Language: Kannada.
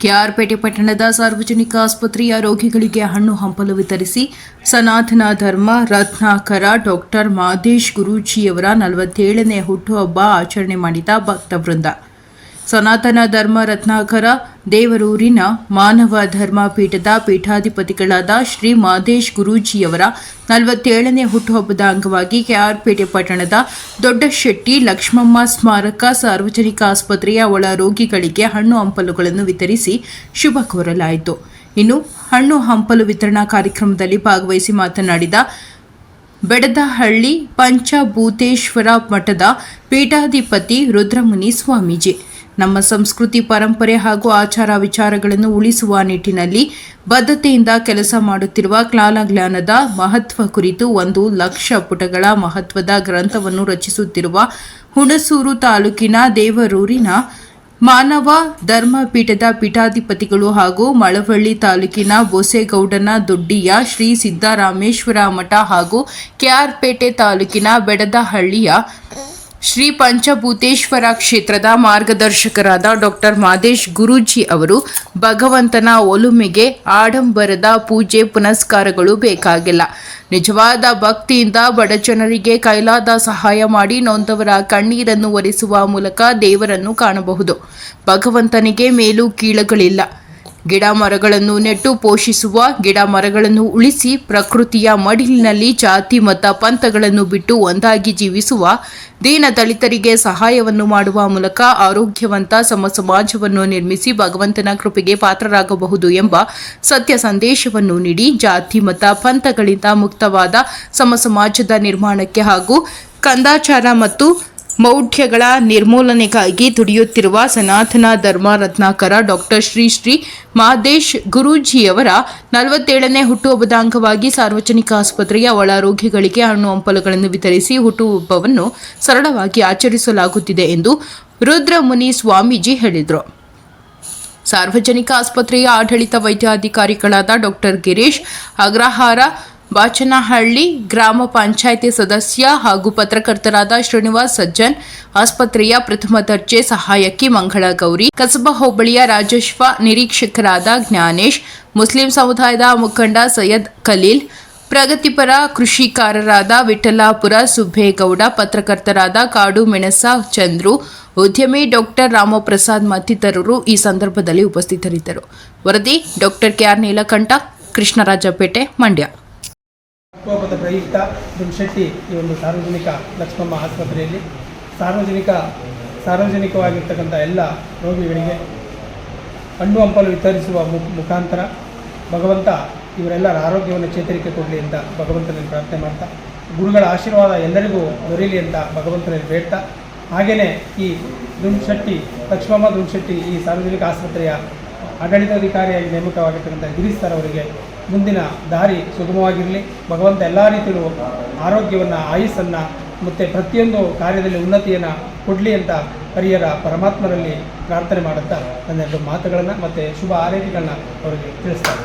ಕೆಆರ್ಪೇಟೆ ಪಟ್ಟಣದ ಸಾರ್ವಜನಿಕ ಆಸ್ಪತ್ರೆಯ ರೋಗಿಗಳಿಗೆ ಹಣ್ಣು ಹಂಪಲು ವಿತರಿಸಿ ಸನಾತನ ಧರ್ಮ, ರತ್ನಾಕರ, ಡಾಕ್ಟರ್ ಮಾದೇಶ್ ಗುರೂಜಿಯವರ ನಲವತ್ತೇಳನೇ ಹುಟ್ಟುಹಬ್ಬ ಆಚರಣೆ ಮಾಡಿದ ಭಕ್ತವೃಂದ. ಸನಾತನ ಧರ್ಮ ರತ್ನಾಕರ ದೇವರೂರಿನ ಮಾನವ ಧರ್ಮ ಪೀಠದ ಪೀಠಾಧಿಪತಿಗಳಾದ ಶ್ರೀ ಮಾದೇಶ್ ಗುರೂಜಿಯವರ ನಲವತ್ತೇಳನೇ ಹುಟ್ಟುಹಬ್ಬದ ಅಂಗವಾಗಿ ಕೆಆರ್ಪೇಟೆ ಪಟ್ಟಣದ ದೊಡ್ಡಶೆಟ್ಟಿ ಲಕ್ಷ್ಮಮ್ಮ ಸ್ಮಾರಕ ಸಾರ್ವಜನಿಕ ಆಸ್ಪತ್ರೆಯ ಒಳ ರೋಗಿಗಳಿಗೆ ಹಣ್ಣು ಹಂಪಲುಗಳನ್ನು ವಿತರಿಸಿ ಶುಭ ಕೋರಲಾಯಿತು. ಇನ್ನು ಹಣ್ಣು ಹಂಪಲು ವಿತರಣಾ ಕಾರ್ಯಕ್ರಮದಲ್ಲಿ ಭಾಗವಹಿಸಿ ಮಾತನಾಡಿದ ಬೆಡದಹಳ್ಳಿ ಪಂಚಭೂತೇಶ್ವರ ಮಠದ ಪೀಠಾಧಿಪತಿ ರುದ್ರಮುನಿ ಸ್ವಾಮೀಜಿ. ನಮ್ಮ ಸಂಸ್ಕೃತಿ, ಪರಂಪರೆ ಹಾಗೂ ಆಚಾರ ವಿಚಾರಗಳನ್ನು ಉಳಿಸುವ ನಿಟ್ಟಿನಲ್ಲಿ ಬದ್ಧತೆಯಿಂದ ಕೆಲಸ ಮಾಡುತ್ತಿರುವ ಕಾಲಜ್ಞಾನದ ಮಹತ್ವ ಕುರಿತು ಒಂದು ಲಕ್ಷ ಪುಟಗಳ ಮಹತ್ವದ ಗ್ರಂಥವನ್ನು ರಚಿಸುತ್ತಿರುವ ಹುಣಸೂರು ತಾಲೂಕಿನ ದೇವರೂರಿನ ಮಾನವ ಧರ್ಮ ಪೀಠದ ಪೀಠಾಧಿಪತಿಗಳು ಹಾಗೂ ಮಳವಳ್ಳಿ ತಾಲೂಕಿನ ಬೋಸೇಗೌಡನ ದೊಡ್ಡಿಯ ಶ್ರೀ ಸಿದ್ದರಾಮೇಶ್ವರ ಮಠ ಹಾಗೂ ಕೆಆರ್ಪೇಟೆ ತಾಲೂಕಿನ ಬೆಡದಹಳ್ಳಿಯ ಶ್ರೀ ಪಂಚಭೂತೇಶ್ವರ ಕ್ಷೇತ್ರದ ಮಾರ್ಗದರ್ಶಕರಾದ ಡಾಕ್ಟರ್ ಮಾದೇಶ್ ಗುರೂಜಿ ಅವರು ಭಗವಂತನ ಒಲುಮೆಗೆ ಆಡಂಬರದ ಪೂಜೆ ಪುನಸ್ಕಾರಗಳು ಬೇಕಾಗಿಲ್ಲ. ನಿಜವಾದ ಭಕ್ತಿಯಿಂದ ಬಡಜನರಿಗೆ ಕೈಲಾದ ಸಹಾಯ ಮಾಡಿ ನೊಂದವರ ಕಣ್ಣೀರನ್ನು ಒರೆಸುವ ಮೂಲಕ ದೇವರನ್ನು ಕಾಣಬಹುದು. ಭಗವಂತನಿಗೆ ಮೇಲೂ ಕೀಳುಗಳಿಲ್ಲ. ಗಿಡ ಮರಗಳನ್ನು ನೆಟ್ಟು ಪೋಷಿಸುವ ಗಿಡ ಮರಗಳನ್ನು ಉಳಿಸಿ ಪ್ರಕೃತಿಯ ಮಡಿಲಿನಲ್ಲಿ ಜಾತಿ, ಮತ, ಪಂಥಗಳನ್ನು ಬಿಟ್ಟು ಒಂದಾಗಿ ಜೀವಿಸುವ, ದೀನ ದಲಿತರಿಗೆ ಸಹಾಯವನ್ನು ಮಾಡುವ ಮೂಲಕ ಆರೋಗ್ಯವಂತ ಸಮ ಸಮಾಜವನ್ನು ನಿರ್ಮಿಸಿ ಭಗವಂತನ ಕೃಪೆಗೆ ಪಾತ್ರರಾಗಬಹುದು ಎಂಬ ಸತ್ಯ ಸಂದೇಶವನ್ನು ನೀಡಿ ಜಾತಿ, ಮತ, ಪಂಥಗಳಿಂದ ಮುಕ್ತವಾದ ಸಮ ಸಮಾಜದ ನಿರ್ಮಾಣಕ್ಕೆ ಹಾಗೂ ಕಂದಾಚಾರ ಮತ್ತು ಮೌಢ್ಯಗಳ ನಿರ್ಮೂಲನೆಗಾಗಿ ದುಡಿಯುತ್ತಿರುವ ಸನಾತನ ಧರ್ಮ ರತ್ನಾಕರ ಡಾಕ್ಟರ್ ಶ್ರೀ ಶ್ರೀ ಮಹದೇಶ್ ಗುರೂಜಿಯವರ ನಲವತ್ತೇಳನೇ ಹುಟ್ಟುಹಬ್ಬದ ಅಂಗವಾಗಿ ಸಾರ್ವಜನಿಕ ಆಸ್ಪತ್ರೆಯ ಒಳ ರೋಗಿಗಳಿಗೆ ಹಣ್ಣು ಹಂಪಲುಗಳನ್ನು ವಿತರಿಸಿ ಹುಟ್ಟುಹಬ್ಬವನ್ನು ಸರಳವಾಗಿ ಆಚರಿಸಲಾಗುತ್ತಿದೆ ಎಂದು ರುದ್ರಮುನಿ ಸ್ವಾಮೀಜಿ ಹೇಳಿದರು. ಸಾರ್ವಜನಿಕ ಆಸ್ಪತ್ರೆಯ ಆಡಳಿತ ವೈದ್ಯಾಧಿಕಾರಿಗಳಾದ ಡಾಕ್ಟರ್ ಗಿರೀಶ್, ಅಗ್ರಹಾರ ಬಾಚನಹಳ್ಳಿ ಗ್ರಾಮ ಪಂಚಾಯಿತಿ ಸದಸ್ಯ ಹಾಗೂ ಪತ್ರಕರ್ತರಾದ ಶ್ರೀನಿವಾಸ್ ಸಜ್ಜನ್, ಆಸ್ಪತ್ರೆಯ ಪ್ರಥಮ ದರ್ಜೆ ಸಹಾಯಕಿ ಮಂಗಳ ಗೌರಿ, ಕಸಬಾ ಹೋಬಳಿಯ ರಾಜಸ್ವ ನಿರೀಕ್ಷಕರಾದ ಜ್ಞಾನೇಶ್, ಮುಸ್ಲಿಂ ಸಮುದಾಯದ ಮುಖಂಡ ಸೈಯದ್ ಖಲೀಲ್, ಪ್ರಗತಿಪರ ಕೃಷಿಕಾರರಾದ ವಿಠಲಾಪುರ ಸುಬ್ಬೇಗೌಡ, ಪತ್ರಕರ್ತರಾದ ಕಾಡು ಮೆಣಸ ಚಂದ್ರು, ಉದ್ಯಮಿ ಡಾಕ್ಟರ್ ರಾಮಪ್ರಸಾದ್ ಮತ್ತಿತರರು ಈ ಸಂದರ್ಭದಲ್ಲಿ ಉಪಸ್ಥಿತರಿದ್ದರು. ವರದಿ ಡಾಕ್ಟರ್ ಕೆಆರ್ ನೀಲಕಂಠ, ಕೃಷ್ಣರಾಜಪೇಟೆ, ಮಂಡ್ಯ. ಹುಟ್ಟುಹಬ್ಬದ ಪ್ರಯುಕ್ತ ದುಮ್ಶೆಟ್ಟಿ ಈ ಒಂದು ಸಾರ್ವಜನಿಕ ಲಕ್ಷ್ಮಮ್ಮ ಆಸ್ಪತ್ರೆಯಲ್ಲಿ ಸಾರ್ವಜನಿಕ, ಸಾರ್ವಜನಿಕವಾಗಿರ್ತಕ್ಕಂಥ ಎಲ್ಲ ರೋಗಿಗಳಿಗೆ ಹಣ್ಣು ಹಂಪಲು ವಿತರಿಸುವ ಮುಖಾಂತರ ಭಗವಂತ ಇವರೆಲ್ಲರ ಆರೋಗ್ಯವನ್ನು ಚೇತರಿಕೆ ಕೊಡಲಿ ಅಂತ ಭಗವಂತನಲ್ಲಿ ಪ್ರಾರ್ಥನೆ ಮಾಡ್ತಾ, ಗುರುಗಳ ಆಶೀರ್ವಾದ ಎಲ್ಲರಿಗೂ ದೊರೆಯಲಿ ಅಂತ ಭಗವಂತನಲ್ಲಿ ಬೇಡ್ತಾ ಹಾಗೆಯೇ ಈ ದುಮ್ಶೆಟ್ಟಿ ಲಕ್ಷ್ಮಮ್ಮ ದುಮ್ಶೆಟ್ಟಿ ಈ ಸಾರ್ವಜನಿಕ ಆಸ್ಪತ್ರೆಯ ಆಡಳಿತಾಧಿಕಾರಿಯಾಗಿ ನೇಮಕವಾಗಿರ್ತಕ್ಕಂಥ ಗಿರೀಶ್ ಸರ್ ಅವರಿಗೆ ಮುಂದಿನ ದಾರಿ ಸುಗಮವಾಗಿರಲಿ. ಭಗವಂತ ಎಲ್ಲ ರೀತಿಯಲ್ಲೂ ಆರೋಗ್ಯವನ್ನು, ಆಯುಸ್ಸನ್ನು ಮತ್ತು ಪ್ರತಿಯೊಂದು ಕಾರ್ಯದಲ್ಲಿ ಉನ್ನತಿಯನ್ನು ಕೊಡಲಿ ಅಂತ ಹರಿಯರ ಪರಮಾತ್ಮರಲ್ಲಿ ಪ್ರಾರ್ಥನೆ ಮಾಡುತ್ತಾ ನನ್ನೆರಡು ಮಾತುಗಳನ್ನು ಮತ್ತು ಶುಭ ಆರೈಕೆಗಳನ್ನ ಅವರಿಗೆ ತಿಳಿಸ್ತಾರೆ